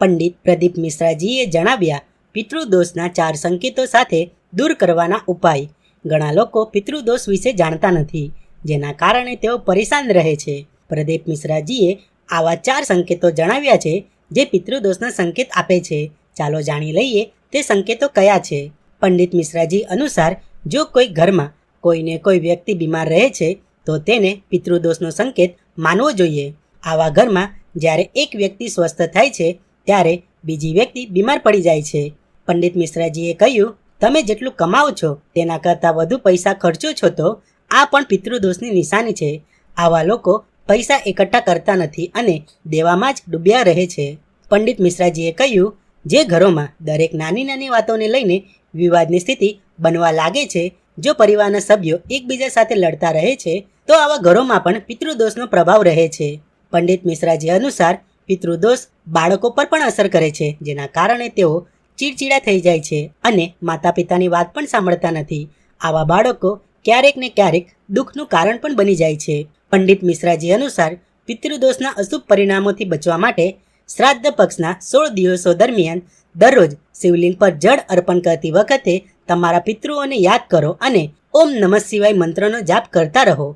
પંડિત પ્રદીપ મિશ્રાજીએ જણાવ્યા, પિતૃદોષના ચાર સંકેતો સાથે દૂર કરવાના ઉપાય. ઘણા લોકો પિતૃદોષ વિશે જાણતા નથી, જેના કારણે તેઓ પરેશાન રહે છે. પ્રદીપ મિશ્રાજીએ આવા ચાર સંકેતો જણાવ્યા છે, જે પિતૃદોષના સંકેત આપે છે. ચાલો જાણી લઈએ તે સંકેતો કયા છે. પંડિત મિશ્રાજી અનુસાર, જો કોઈ ઘરમાં કોઈને કોઈ વ્યક્તિ બીમાર રહે છે, તો તેને પિતૃદોષનો સંકેત માનવો જોઈએ. આવા ઘરમાં જ્યારે એક વ્યક્તિ સ્વસ્થ થાય છે ત્યારે બીજી વ્યક્તિ બીમાર પડી જાય છે. પંડિત મિશ્રાજીએ કહ્યું, તમે જેટલું કમાવ છો, તેના કરતાં વધુ પૈસા ખર્ચો છો તો આ પણ પિતૃદોષની નિશાની છે. આવા લોકો પૈસા એકઠા કરતા નથી અને દેવામાં જ ડૂબ્યા રહે છે. પંડિત મિશ્રાજીએ કહ્યું, જે ઘરોમાં દરેક નાની નાની વાતોને લઈને વિવાદની સ્થિતિ બનવા લાગે છે, જો પરિવારના સભ્યો એકબીજા સાથે લડતા રહે છે, તો આવા ઘરોમાં પણ પિતૃદોષનો પ્રભાવ રહે છે. પંડિત મિશ્રાજી અનુસાર, પિતૃદોષ બાળકો પર પણ અસર કરે છે, જેના કારણે તેઓ ચીડચીડા થઈ જાય છે અને માતા પિતાની વાત પણ સાંભળતા નથી. આવા બાળકો ક્યારેક ને ક્યારેક દુઃખનું કારણ પણ બની જાય છે. પંડિત મિશ્રાજી અનુસાર, પિતૃદોષના અશુભ પરિણામોથી બચવા માટે શ્રાદ્ધ પક્ષના સોળ દિવસો દરમિયાન દરરોજ શિવલિંગ પર જળ અર્પણ કરતી વખતે તમારા પિતૃઓને યાદ કરો અને ઓમ નમઃ શિવાય મંત્રનો જાપ કરતા રહો.